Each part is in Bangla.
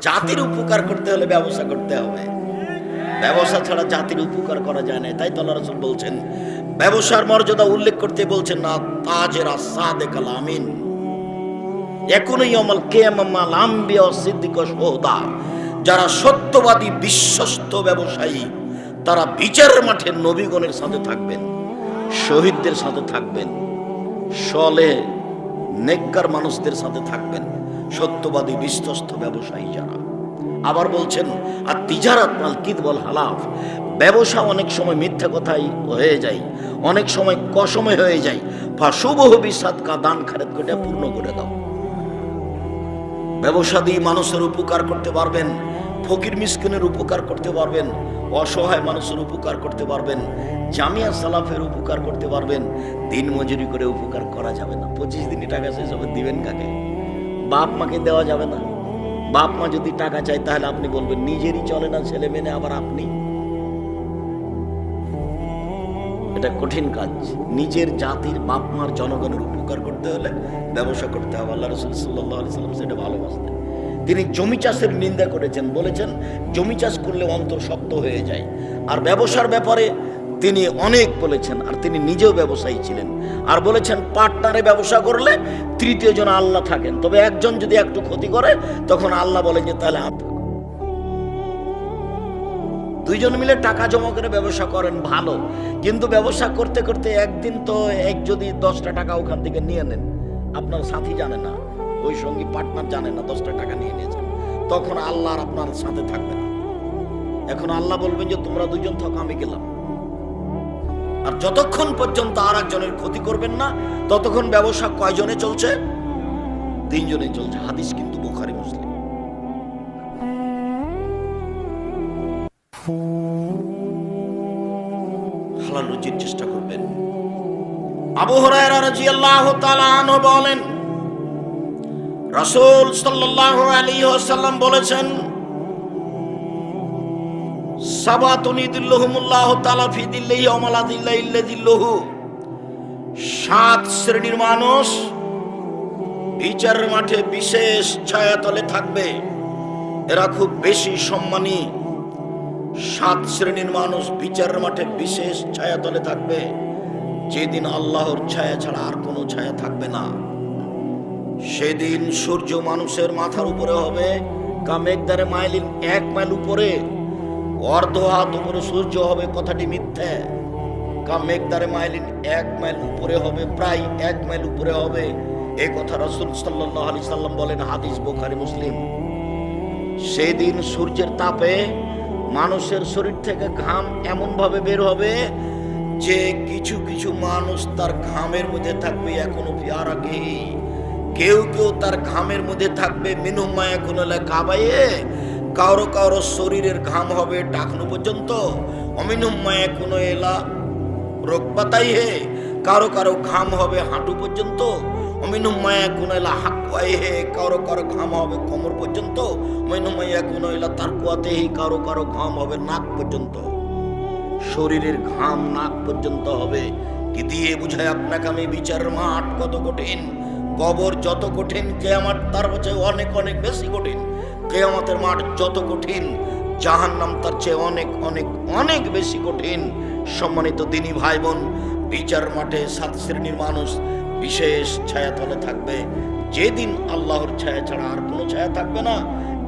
জাতির উপকার করতে হলে ব্যবসা করতে হবে। ব্যবসা ছাড়া জাতির উপকার করা যায় না, তাই তো আল্লাহ রাসূল বলছেন, ব্যবসার মর্যাদা উল্লেখ করতে বলছেন, না তাজের আসাদে কালামিন এখনই অমল কেমাল আম্বিয়া সিদ্দিক সোহদা যারা সত্যবাদী, বিশ্বস্ত ব্যবসায়ী, তারা বিচারের মাঠে নবীগণের সাথে থাকবেন, শহীদদের সাথে থাকবেন, সলে নেককার মানুষদের সাথে থাকবেন। সত্যবাদী বিশ্বস্ত ব্যবসায়ী যারা। আবার বলছেন, আর তিজারাত মাল কিদবল হালাফ? ব্যবসা অনেক সময় মিথ্যা কথাই হয়ে যায়, অনেক সময় কসমে হয়ে যায়। বা শুভ ভবিষ্যৎ কা দান খারেত করে পূর্ণ করে দাও। ব্যবসা দিয়ে মানুষের উপকার করতে পারবেন, ফকির মিসকিনের উপকার করতে পারবেন, অসহায় মানুষের উপকার করতে পারবেন, জামিয়া সালাফের উপকার করতে পারবেন, দিন মজুরি করে উপকার করা যাবে না। পঁচিশ দিনই টাকা শেষ হবে, দিবেন কাকে? বাপ মাকে দেওয়া যাবে না। বাপ মা যদি টাকা চায়, তাহলে আপনি বলবেন, নিজেরই চলে না, ছেলে মেনে আবার আপনি? এটা কঠিন কাজ। নিজের জাতির বাপ মার জনগণের উপকার করতে হলে ব্যবসা করতে হবে। আল্লাহ রসুল সাল্লাম সেটা ভালোবাসতেন। তিনি জমি চাষের নিন্দা করেছেন। বলেছেন, জমি চাষ করলে অন্তর শক্ত হয়ে যায়। আর ব্যবসার ব্যাপারে তিনি অনেক বলেছেন, আর তিনি নিজেও ব্যবসায়ী ছিলেন। আর বলেছেন, পার্টনারে ব্যবসা করলে তৃতীয় জন আল্লাহ থাকেন। তবে একজন যদি একটু ক্ষতি করে, তখন আল্লাহ বলেন যে, তাহলে আপ দুইজন মিলে টাকা জমা করে ব্যবসা করেন, ভালো। কিন্তু ব্যবসা করতে করতে একদিন তো এক যদি দশটা টাকা ওখান থেকে নিয়ে নেন, আপনার সাথী জানে না ওই সঙ্গী পার্টনার জানে না, দশটা টাকা নিয়ে নিয়েছেন তখন আল্লাহ আর আপনার সাথে থাকবে না। এখন আল্লাহ বলবেন যে, তোমরা দুজন থাকো, আমি গেলাম। আর যতক্ষণ পর্যন্ত আর একজনের ক্ষতি করবেন না, ততক্ষণ ব্যবসা কয়জনে চলছে? তিনজনে চলছে। হাদিস কিন্তু বোখারি, মুসলিম। হালাল রুজির চেষ্টা করবেন। আবু হুরায়রা রাদিয়াল্লাহু তাআলা আনহু বলেন, রাসূল সাল্লাল্লাহু আলাইহি ওয়াসাল্লাম বলেছেন সাত শ্রেণির মানুষ বিচারের মাঠে বিশেষ ছায়াতলে থাকবে। এরা খুব বেশি সম্মানী। সাত শ্রেণির মানুষ বিচারের মাঠে বিশেষ ছায়াতলে থাকবে। যেদিন আল্লাহর ছায়া ছাড়া আর কোনো ছায়া থাকবে না। সেদিন সূর্য মানুষের মাথার উপরে হবে। কামেকদারে মাইলিন এক মাইল উপরে। অর্ধ হাত উপরে সূর্য হবে, কথাটি মিথ্যে। কামেকদারে মাইলিন এক মাইল উপরে হবে, প্রায় এক মাইল উপরে হবে। এই কথা রসুল সাল্লাহ আলি সাল্লাম বলেন, হাদিস বোখারি, মুসলিম। সেদিন সূর্যের তাপে মানুষের শরীর থেকে ঘাম এমন ভাবে বের হবে যে কিছু কিছু মানুষ তার ঘামের মধ্যে থাকবে, এখনও পিয়ারাকে কেউ কেউ তার ঘামের মধ্যে থাকবে মিনুমা এখন কাবাইয়ে কারও কারও শরীরের ঘাম হবে টাকনো পর্যন্ত। অমিনুম্মা এখন এলা রোগ পাতাই হে। কারও কারও ঘাম হবে হাঁটু পর্যন্ত। অমিনুম মায়া কুনাইলা হাকুয়াই হে। কারও কারও ঘাম হবে কোমর পর্যন্ত। অমিনুম মায়া কুনাইলা তার কুয়াতে হি। কারও কারও ঘাম হবে নাক পর্যন্ত। শরীরের ঘাম নাক পর্যন্ত হবে। কি দিয়ে বুঝায় আপনাকে আমি? বিচারের মাঠ কত কঠিন। কবর যত কঠিন, কেয়ামাত তার চেয়ে অনেক অনেক বেশি কঠিন। কেয়ামতের মাঠ যত কঠিন, জাহান্নাম তার চেয়ে অনেক অনেক অনেক বেশি কঠিন। সম্মানিত দিনী ভাই বোন বিচার মাঠে সাত শ্রেণির মানুষ বিশেষ ছায়াতলে থাকবে। যেদিন আল্লাহর ছায়া ছাড়া আর কোনো ছায়া থাকবে না,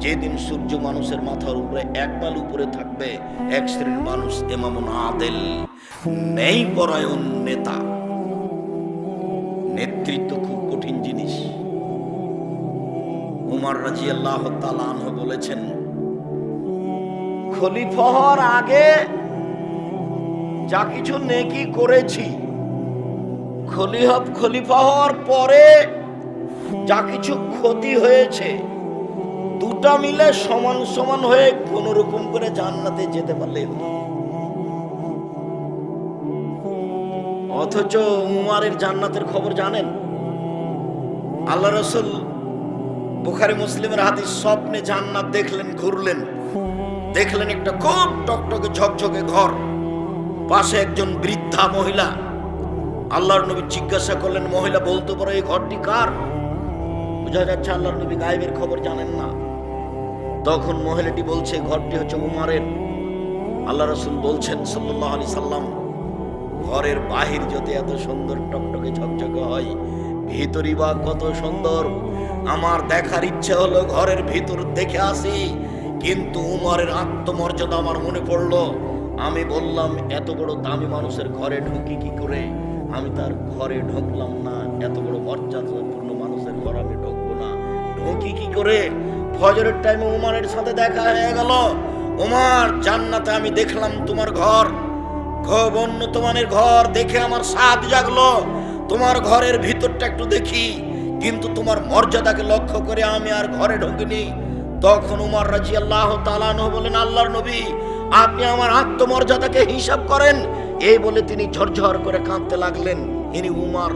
যেদিন সূর্য মানুষের মাথার উপরে এক মাইল উপরে থাকবে, এক শ্রেণির মানুষ এমামুন আদেল, নেই পরায়ণ নেতা। নেতৃত্ব খুব কঠিন জিনিস। উমার রাজি আল্লাহ বলেছেন খলিফা হওয়ার আগে যা কিছু নেকি করেছি খলিহব খলিফা পরে যা কিছু ক্ষতি হয়েছে, দুটা মিলে সমান সমান হয়ে কোন রকম করে জান্নাতে যেতে পারলে অথচ উমারের জান্নাতের খবর জানেন? আল্লাহ রসুল বুখারি মুসলিমের হাদিস, স্বপ্নে জান্নাত দেখলেন, ঘুরলেন। দেখলেন একটা খুব টকটকে, ঝকঝকে ঘর। পাশে একজন বৃদ্ধা মহিলা। আল্লাহর নবী জিজ্ঞাসা করলেন, মহিলা, বলতে পারো এই ঘরটি কার? বোঝা যাচ্ছে আল্লাহর নবী গায়েবের খবর জানেন না। তখন মহিলাটি বলছে ঘরটি হচ্ছে উমারের। আল্লাহ রসুল বলছেন সাল্লাহ আলি সাল্লাম, ঘরের বাহির যদি এত সুন্দর টকটকে, ঝকঝকে হয় ভিতরই বা কত সুন্দর? আমার দেখার ইচ্ছে হলো ঘরের ভিতর দেখে আসি। কিন্তু উমরের আত্মমর্যাদা আমার মনে পড়ল। আমি বললাম, এত বড় দামি মানুষের ঘরে ঢুকি কি করে? আমি তার ঘরে ঢুকলাম না। এত বড় মর্যাদাপূর্ণ মানুষের ঘর আমি ঢুকবো না। ঢুকি কি করে? ফজরের টাইমে উমারের সাথে দেখা হয়ে গেল। উমার, জান্নাতে আমি দেখলাম তোমার ঘর। খুব উন্নত মানের ঘর দেখে আমার স্বাদ জাগলো। তোমার ঘরের ভিতরটা একটু দেখি। কিন্তু তোমার মর্যাদাকে লক্ষ্য করে আমি আর ঘরে ঢুকিনি। তখন উমার রাজি আল্লাহ তালানহ বলেন আল্লাহর নবী, আপনি আমার আত্মমর্যাদাকে হিসাব করেন। এই বলে তিনি ঝরঝর করে কাঁদতে লাগলেন। ইনি উমার,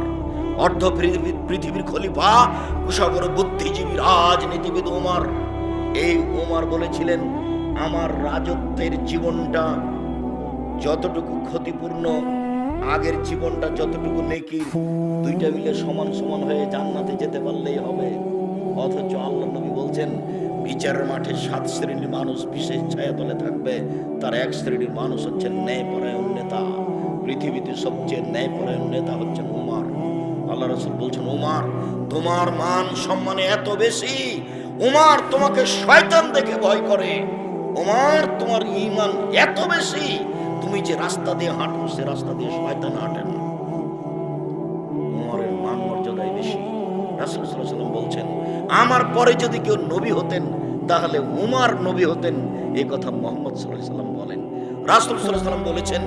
অর্ধ পৃথিবীর পৃথিবীর খলিফা, কুশাগর বুদ্ধিজীবী রাজনীতিবিদ উমার। এই উমার বলেছিলেন, আমার রাজত্বের জীবনটা যতটুকু ক্ষতিপূর্ণ আগের জীবনটা যতটুকু নেকি, দুইটা মিলে সমান সমান হয়ে জান্নাতে যেতে পারলেই হবে। অথচ আল্লাহ নবী বলছেন বিচারের মাঠে সাত শ্রেণির মানুষ বিশেষ ছায়াতলে থাকবে, তার এক শ্রেণির মানুষ হচ্ছেন ন্যায়পরায়ণ নেতা। পৃথিবীতে সবচেয়ে ন্যায়পরায়ণ নেতা হচ্ছেন উমার। আল্লাহ রসুল বলছেন, উমার, তোমার মান সম্মানে এত বেশি, উমার তোমাকে শয়তান দেখে ভয় করে। উমার, তোমার ইমান এত বেশি তুমি যে রাস্তা দিয়ে হাঁটো, সে রাস্তা দিয়ে শয়তান হাঁটেন উমরের মান মর্যাদাই বেশি। রাসূল বলছেন, আমার পরে যদি কেউ নবী হতেন, তাহলে উমার নবী হতেন। এই কথা মোহাম্মদ সাল্লাম বলেন। রাসূল সাল্লাম বলেছেন,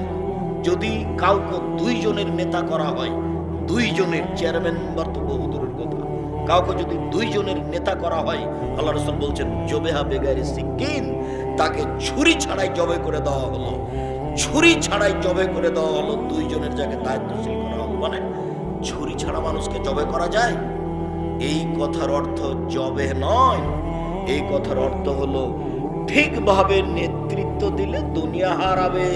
যদি কাউকে দুইজনের নেতা করা হয় দুইজনের চেয়ারম্যান বা তো বহু দূরের কথা, কাউকে যদি দুইজনের নেতা করা হয়, আল্লাহ রসুল বলছেন, জবেহা বেগারে সিকিন তাকে ছুরি ছাড়াই জবে করে দেওয়া হলো। ছুরি ছাড়াই জবে করে দেওয়া হলো। দুইজনের জায়গায় দায়িত্বশীল করা হলো। মানে ছুরি ছাড়া মানুষকে জবে করা যায়? এই কথার অর্থ জবে নয়। এই কথার অর্থ হলো ঠিকভাবে নেতৃত্ব দিলে দুনিয়া হারাবে।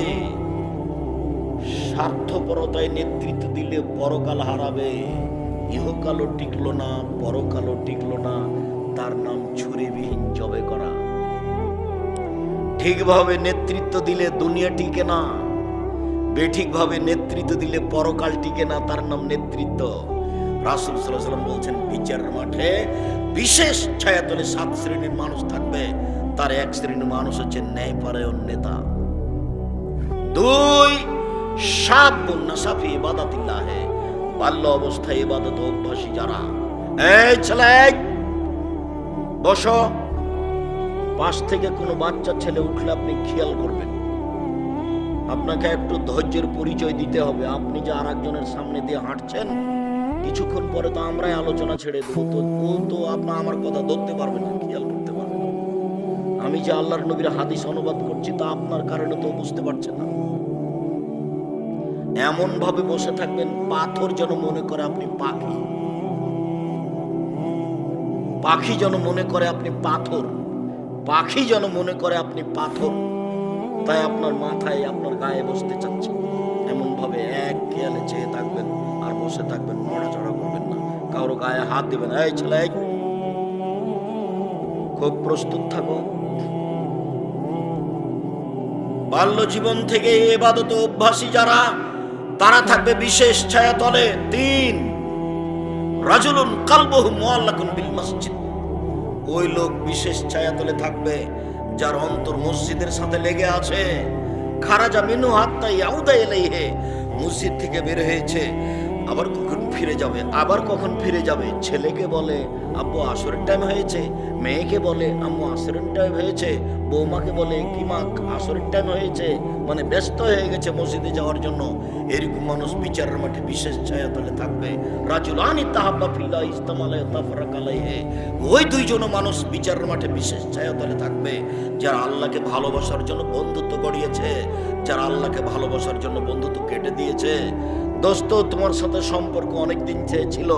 স্বার্থপরতায় নেতৃত্ব দিলে পরকাল হারাবে। ইহকালও টিকলো না, পরকালও টিকলো না। তার নাম ছুরিবিহীন ঠিকভাবে নেতৃত্ব দিলে দুনিয়া টিকে না, বেঠিকভাবে নেতৃত্ব দিলে পরকাল টিকে না, তার নাম নেতৃত্ব। রাসুল সাল্লাম বলছেন, বিচারের মাঠে বিশেষ ছায়াতলে সাত শ্রেণির মানুষ থাকবে, তার এক শ্রেণির মানুষ হচ্ছে ন্যায়পরায়ণ নেতা। দুই সাবুন নাসাফি ইবাদাতিল্লাহে, বাল্য অবস্থায় ইবাদত অভ্যাসী যারা। এই ছেলে, বসো। পাশ থেকে কোনো বাচ্চা ছেলে উঠলে আপনি খেয়াল করবেন। আপনাকে একটু ধৈর্যের পরিচয় দিতে হবে। আপনি যে আর একজনের সামনে দিয়ে হাঁটছেন, কিছুক্ষণ পরে তো আমরাই আলোচনা ছেড়ে দেবো। তো ও তো আপনার আমার কথা ধরতে পারবে না, খেয়াল করতে পারবে না। আমি যে আল্লাহর নবীর হাদিস অনুবাদ করছি, তা আপনার কারণে তো বুঝতে পারছে না। এমন ভাবে বসে থাকবেন, পাথর যেন মনে করে আপনি পাখি। পাখি যেন মনে করে আপনি পাথর। পাখি যেন মনে করে আপনি পাথর, তাই আপনার মাথায়, আপনার গায়ে বসতে চাচ্ছে। এমন ভাবে এক খেয়ালে চেয়ে থাকবেন আর বসে থাকবেন, নড়াচড়া করবেন না। কারও গায়ে হাত দিবেন, এই ছেলে খুব প্রস্তুত থাকো। বাল্য জীবন থেকে এবাদত অভ্যাসী যারা, তারা থাকবে বিশেষ ছায়াতলে। তিন, রাজুলুন কালবহু মুআল্লাকুন বিল মসজিদ। ওই লোক বিশেষ ছায়া ছায়াতলে থাকবে, যার অন্তর মসজিদের সাথে লেগে আছে। খারাজা মিনু হাত্তা ইয়াউদা এলাইহে মসজিদ থেকে বের হয়েছে। আবার কখন ফিরে যাবে? আবার কখন ফিরে যাবে? ছেলেকে বলে, আব্বু, আসরের টাইম হয়েছে। মেয়েকে বলে, আম্মু, আসরের টাইম হয়েছে। বৌমাকে বলে, কি মা, আসরের টাইম হয়েছে? মানে ব্যস্ত হয়ে গেছে মসজিদে যাওয়ার জন্য। এরকম মানুষ বিচারের মাঠে বিশেষ ছায়াতলে থাকবে। রাজুলানি তাহাব্বা ফিল্লা ইস্তামালায় তাফরাক আলাইহে। ওই দুইজন মানুষ বিচারের মাঠে বিশেষ ছায়াতলে থাকবে। যারা আল্লাহকে ভালোবাসার জন্য বন্ধুত্ব গড়িয়েছে, যারা আল্লাহকে ভালোবাসার জন্য বন্ধুত্ব কেটে দিয়েছে দোস্ত, তোমার সাথে সম্পর্ক অনেক দিন চেয়েছিল,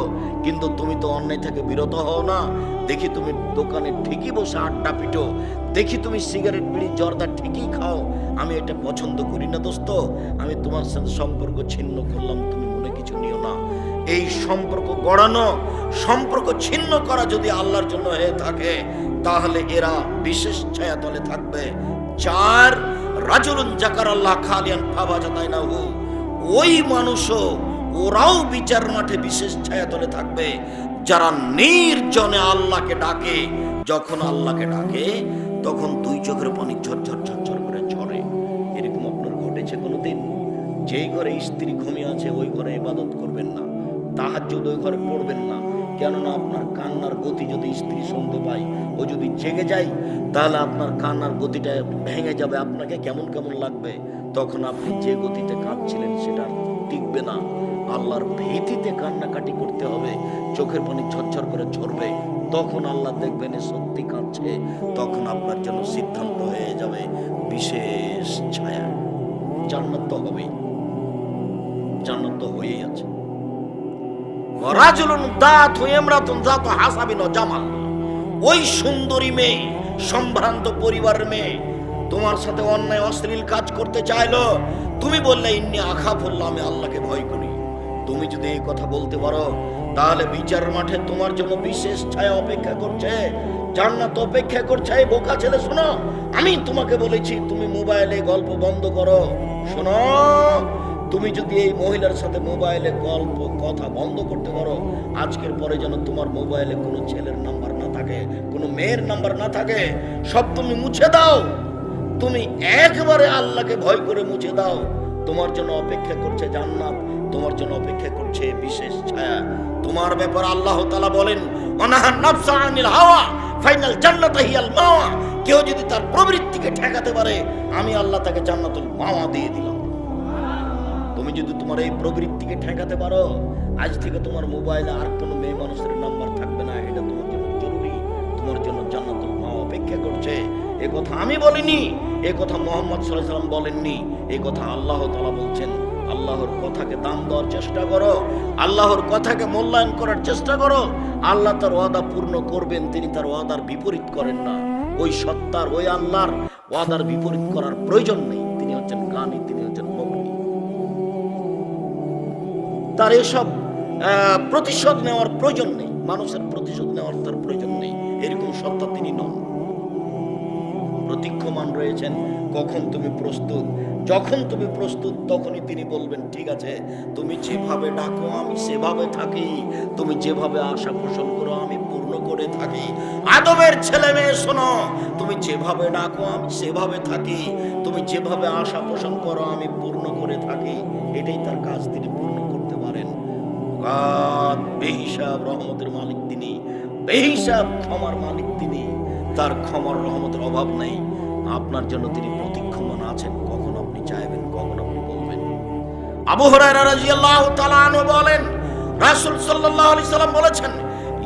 কিন্তু তুমি তো অন্যায় থেকে বিরত হও না। দেখি তুমি দোকানে ঠিকই বসে আড্ডা পিটো। দেখি তুমি সিগারেট, বিড়ি, জর্দা ঠিকই খাও। আমি এটা পছন্দ করি না দোস্ত। আমি তোমার সাথে সম্পর্ক ছিন্ন করলাম, তুমি মনে কিছু নিও না। এই সম্পর্ক গড়ানো, সম্পর্ক ছিন্ন করা যদি আল্লাহর জন্য হয়ে থাকে, তাহলে এরা বিশেষ ছায়া তলে থাকবে। চার রাজুলুন জাকার আল্লাহ খালিয়ান ফাবা জাতাই না হু ওই মানুষও, ওরাও বিচার মাঠে বিশেষ ছায়া তলে থাকবে। যারা নির্জনে আল্লাহকে ডাকে, যখন আল্লাহকে ডাকে, তখন দুই চোখের পানি ঝরঝর ঝরঝর করে ঝরে। এরকম আপনার ঘটেছে কোনোদিন? যেই ঘরে স্ত্রী ঘুমিয়ে আছে, ওই ঘরে ইবাদত করবেন না, তাহাজ্জুদ ওই ঘরে পড়বেন না। কেননা আপনার কান্নার গতি যদি স্ত্রী শুনতে পায়, ও যদি জেগে যায়, তাহলে আপনার কান্নার গতিটা ভেঙে যাবে। আপনাকে কেমন কেমন লাগবে? তখন আপনি যে গতিতে কাঁদছিলেন সেটা টিকবে না। আল্লাহর ভীতিতে কান্নাকাটি করতে হবে, চোখের পানি ঝরঝর করে ঝরবে। তখন আল্লাহ দেখবেন সত্যি কাঁদছে তখন আপনার জন্য সিদ্ধান্ত হয়ে যাবে বিশেষ ছায়া। জান্নাত তো হবেই। জান্নাত তো হয়েই আছে। রাজুলুন দাত ইমরাতুন দাত হাসাবিন জামাল। ওই সুন্দরী মেয়ে, সম্ভ্রান্ত পরিবারের মেয়ে তোমার সাথে অন্যায় অশ্লীল কাজ করতে চাইলো, তুমি বললে, ইন্নি আখা বলল আমি আল্লাহকে ভয় করি। তুমি যদি এই কথা বলতে পারো, তাহলে বিচার মাঠে তোমার জন্য বিশেষ ছায়া অপেক্ষা করছে, জান্নাত অপেক্ষা করছে। বোকা ছেলে, শোনো, আমি তোমাকে বলেছি, তুমি মোবাইলে গল্প বন্ধ করো। শোনো, তুমি যদি এই মহিলার সাথে মোবাইলে গল্প, কথা বন্ধ করতে পারো, আজকের পরে যেন তোমার মোবাইলে কোনো ছেলের নাম্বার না থাকে, কোনো মেয়ের নাম্বার না থাকে, সব তুমি মুছে দাও। তুমি একবারে আল্লাহকে ভয় করে মুছে দাও। তোমার জন্য অপেক্ষা করছে জান্নাত, তোমার জন্য অপেক্ষা করছে বিশেষ ছায়া। তোমার ব্যাপার আল্লাহ তাআলা বলেন অনাহার নাফসা আনিল হাওয়া, ফাইনাল জান্নাত হিয়াল মাওয়া। কেউ যদি তার প্রবৃত্তিকে ঠেকাতে পারে, আমি আল্লাহ তাকে জান্নাতুল মাওয়া দিয়ে দিলাম। তুমি যদি তোমার এই প্রবৃত্তিকে ঠেকাতে পারো, আজ থেকে তোমার মোবাইলে আর কোনো মেয়ে মানুষের নাম্বার থাকবে না, এটা তোমার জন্য জরুরি। তোমার জন্য জান্নাতুল মা অপেক্ষা করছে। এ কথা আমি বলিনি, এ কথা মোহাম্মদ সাল্লাম বলেননি এই কথা আল্লাহ তাআলা বলছেন। আল্লাহর কথাকে দাম দেওয়ার চেষ্টা করো, আল্লাহর কথাকে মূল্যায়ন করার চেষ্টা করো। আল্লাহ তার ওয়াদা পূর্ণ করবেন, তিনি তার ওয়াদার বিপরীত করেন না। ওই সত্তার, ওই আল্লাহর ওয়াদার বিপরীত করার প্রয়োজন নেই, তিনি হচ্ছেন গানি, তিনি হচ্ছেন মগ্নি তার এসব প্রতিশোধ নেওয়ার প্রয়োজন নেই, মানুষের প্রতিশোধ নেওয়ার তার প্রয়োজন নেই, এরকম সত্তা তিনি নন। প্রতীক্ষমান রয়েছেন, কখন তুমি প্রস্তুত? যখন তুমি প্রস্তুত, তখনই তিনি বলবেন, ঠিক আছে, তুমি যেভাবে ডাকো, আমি সেভাবে থাকি। তুমি যেভাবে আশা পোষণ করো, আমি পূর্ণ করে থাকি। আদমের ছেলে মেয়ে, শোনো, তুমি যেভাবে ডাকো, আমি সেভাবে থাকি। তুমি যেভাবে আশা পোষণ করো, আমি পূর্ণ করে থাকি। এটাই তার কাজ, তিনি পূর্ণ করতে পারেন। বেহিসাব রহমতের মালিক তিনি। বেহিসাব ক্ষমার মালিক তিনি। তার ক্ষমার রহমতের অভাব নেই। আপনার জন্য তিনি প্রতীক্ষমান আছেন। কখন আপনি চাইবেন, কখন আপনি বলবেন? আবু হুরায়রা রাদিয়াল্লাহু তাআলা আনহু বলেন, রাসূল সাল্লাল্লাহু আলাইহি সাল্লাম বলেছেন,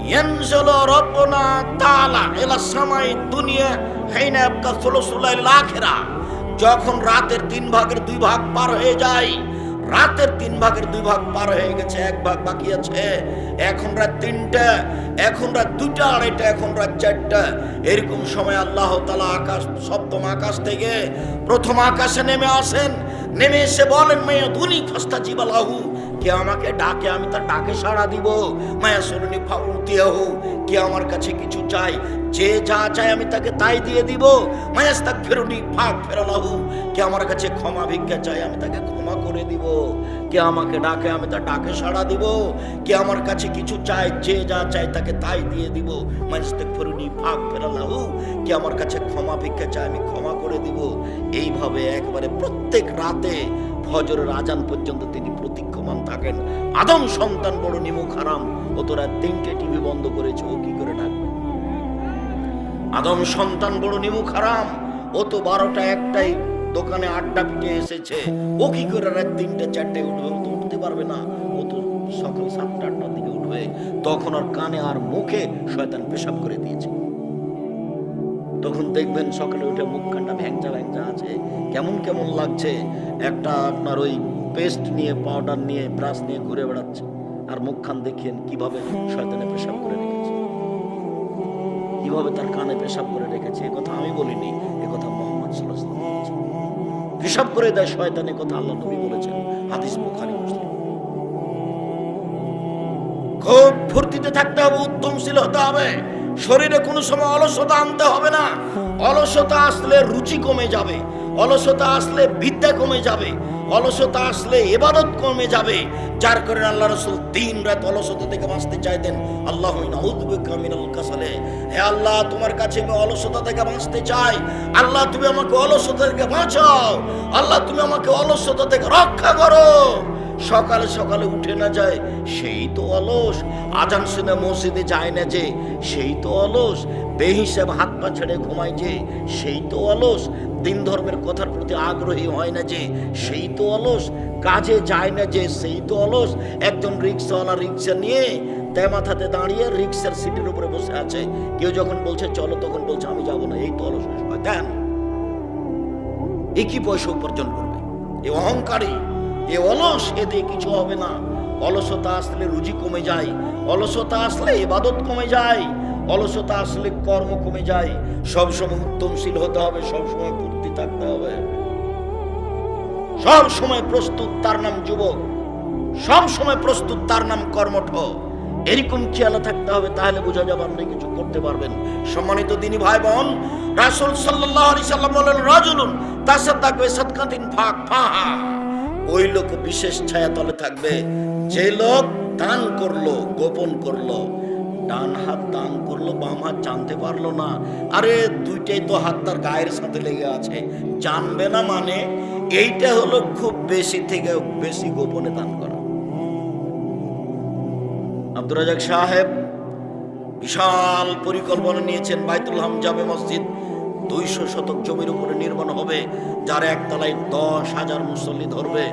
ইয়ানজুলু রাব্বুনা তাআলা ইলা সামাই দুনিয়া হাইনা ইয়াবকা সুলুসুল আখিরা। যখন রাতের তিন ভাগের দুই ভাগ পার হয়ে যায় রাতের তিন ভাগের দুই ভাগ পার হয়ে গেছে, এক ভাগ বাকি আছে। এখন রাত তিনটা, এখন রাত দুটা, আড়াইটা, এখন রাত চারটা। এরকম সময় আল্লাহ তালা আকাশ, সপ্তম আকাশ থেকে প্রথম আকাশে নেমে আসেন। নেমে এসে বলেন মেয়ে ধুনি ফস্তা জীবালাহু। কে আমাকে ডাকে, আমি তার ডাকে সাড়া দিব। মায়া সরুনি ফাউতিয়াহু কে আমার কাছে কিছু চাই যে যা চায় আমি তাকে তাই দিয়ে দিব। মায়াস্তাক ফেরুনি ফাঁক ফেরালাহু, কে আমার কাছে ক্ষমা ভিক্ষা চাই আমি তাকে ক্ষমা করে দিব। কে আমাকে ডাকে, আমি তার ডাকে সাড়া দিব। কে আমার কাছে কিছু চায়, যে যা চায় তাকে তাই দিয়ে দিব। মায়াস্তাক ফেরুনি ফাঁক ফেরালাহু, কে আমার কাছে ক্ষমা ভিক্ষা চায়, আমি ক্ষমা করে দিব। এইভাবে একবারে প্রত্যেক রাতে ফজরের আজান পর্যন্ত তিনি প্রতীক্ষমান থাকেন। আদম সন্তান বড় নিমুখ হারাম। ও তোরা তিনটে টিভি বন্ধ করেছে, ও কি করে ডাকবে? আদম সন্তান বড় নিমুখ হারাম। ও তো বারোটা একটাই দোকানে আড্ডা পিটে এসেছে। ও কি করে রাত তিনটে, চারটে উঠবে? ও তো উঠতে পারবে না। ও তো সকাল সাতটা আটটার দিকে উঠবে। তখন আর কানে আর মুখে শয়তান পেশাব করে দিয়েছে। তখন দেখবেন সকালে উঠে মুখখানটা ভ্যাংচা ভ্যাংচা আছে। কেমন কেমন লাগছে? একটা আপনার ওই পেস্ট নিয়ে, পাউডার নিয়ে, ব্রাশ নিয়ে ঘুরে বেড়াচ্ছে। আর মুখখান দেখেন কীভাবে শয়তানে পেশাব করে রেখেছে। কীভাবে তার কানে পেশাব করে রেখেছে। এ কথা আমি বলিনি, এ কথা মোহাম্মদ ওয়াসাল্লাম বলেছেন। পেশাব করে দেয় শয়তান কথা আল্লাহ নবী বলেছেন। হাদিস বুখারী, মুসলিম। খুব ফুর্তিতে থাকতে হবে উদ্যমশীল হতে হবে। শরীরে কোনো সময় অলসতা আনতে হবে না। অলসতা আসলে রুচি কমে যাবে। অলসতা আসলে বিদ্যা কমে যাবে। অলসতা আসলে এবাদত কমে যাবে। যার কারণে আল্লাহ রসুল দিন রাত অলসতা থেকে বাঁচতে চাইতেন। আল্লাহ কাসালে। হে আল্লাহ, তোমার কাছে আমি অলসতা থেকে বাঁচতে চাই। আল্লাহ, তুমি আমাকে অলসতা থেকে বাঁচাও। আল্লাহ, তুমি আমাকে অলসতা থেকে রক্ষা করো। সকালে সকালে উঠে না যায়, সেই তো অলস। আজান শুনে মসজিদে যায় না যে, সেই তো অলস। বেহিসাব হাত পা ছেড়ে ঘুমায় যে, সেই তো অলস। দিন ধর্মের কথার প্রতি আগ্রহী হয় না যে, সেই তো অলস। কাজে যায় না যে, সেই তো অলস। একজন রিক্সাওয়ালা রিক্সা নিয়ে তাই মাথাতে দাঁড়িয়ে রিক্সার সিটের উপরে বসে আছে। কেউ যখন বলছে, চলো, তখন বলছে, আমি যাব না। এই তো অলস। দেন এ কি পয়সা উপার্জন করবে? এ অহংকারী। এ অলস এতে কিছু হবে না। অলসতা আসলে রুজি কমে যায়, অলসতা আসলে এবাদত কমে যায়, অলসতা আসলে কর্ম কমে যায়। সবসময় উত্তমশীল হতে হবে, সবসময় ফুর্তি থাকতে হবে। সব সময় প্রস্তুত, তার নাম যুবক। সব সময় প্রস্তুত, তার নাম কর্মঠ। এরকম খেয়াল থাকতে হবে, তাহলে বোঝা যাবে আপনি কিছু করতে পারবেন। সম্মানিত দিনী ভাই বোন রাসূল সাল্লাল্লাহু আলাইহি সাল্লাম বলেন, রাজুলুন তাসাদ্দাক বে সাদকাতিন ফাক ফাহা। ওই লোক বিশেষ ছায়া তলে থাকবে। যে লোক দান করল, গোপন করল, ডান হাত দান করল, বাম হাত জানতে পারল না। আরে, দুইটাই তো হাত তার গায়ের সাথে লেগে আছে। জানবে না মানে এইটা হলো খুব বেশি থেকে বেশি গোপনে দান করা। আব্দুর রাজাক সাহেব বিশাল পরিকল্পনা নিয়েছেন। বাইতুল হাম জামে মসজিদ। দুইশো শতক জমির উপরে নির্মাণ হবে, যার একতলায় দশ হাজার মুসল্লি ধরবে।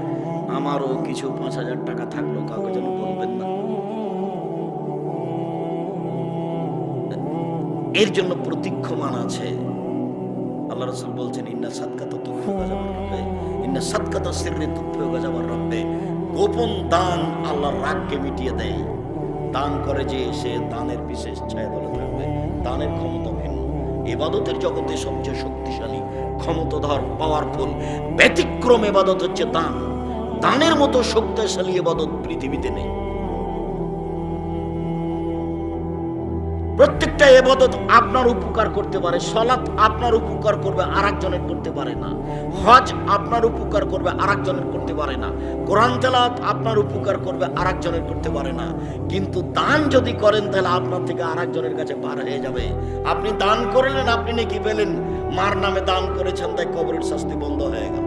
আমারও কিছু পাঁচ হাজার টাকা থাকল, কাউকে যেন বলবেন না। এর জন্য প্রতীক্ষমান আছে। আল্লাহ রসুল বলছেন, ইন্না সাদকাতা তুফিও গাজাবার রব্বে। ইন্না সাদকাতা সিররে তুফিও গাজাবার রব্বে। গোপন দান আল্লাহর রাগকে মিটিয়ে দেয়। দান করে যে সে দানের বিশেষ ছায়া দলে থাকবে। দানের ক্ষমতা এবাদতের জগতে সবচেয়ে শক্তিশালী, ক্ষমতাধর পাওয়ারফুল ব্যতিক্রম এবাদত হচ্ছে দান। দানের মতো শক্তিশালী এবাদত পৃথিবীতে নেই। প্রত্যেকটা এবাদত আপনার উপকার করতে পারে, সলাৎ আপনার উপকার করবে আর একজনের করতে পারে না। হজ আপনার উপকার করবে আর একজনের করতে পারে না। কোরআন তেলাত আপনার উপকার করবে আর একজনের করতে পারে না। কিন্তু দান যদি করেন, তাহলে আপনার থেকে আর একজনের কাছে পার হয়ে যাবে। আপনি দান করলেন, আপনি নাকি পেলেন। মার নামে দান করেছেন, তাই কবরের শাস্তি বন্ধ হয়ে গেল।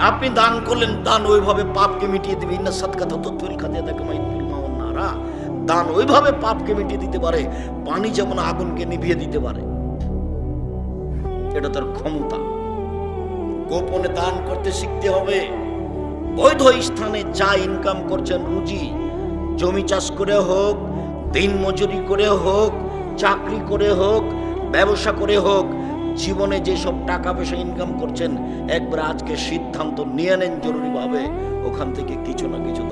আপনি দান করলেন, দান ওইভাবে পাপকে মিটিয়ে দিবে। ইন্না সাদকাতা তৎফিল খাদিয়া তাকে মাইতুল মাওয়ান নারা দান ওইভাবে পাপকে মিটিয়ে দিতে পারে পানি যেমন আগুনকে নিভিয়ে দিতে পারে। এটা তার ক্ষমতা। গোপনে দান করতে শিখতে হবে। বৈধ স্থানে যা ইনকাম করছেন রুজি, জমি চাষ করে হোক, দিন মজুরি করে হোক, চাকরি করে হোক, ব্যবসা করে হোক, জীবনে যেসব টাকা পয়সা ইনকাম করছেন, একবার আজকে সিদ্ধান্ত নিয়ে নেন জরুরিভাবে, ওখান থেকে কিছু না কিছু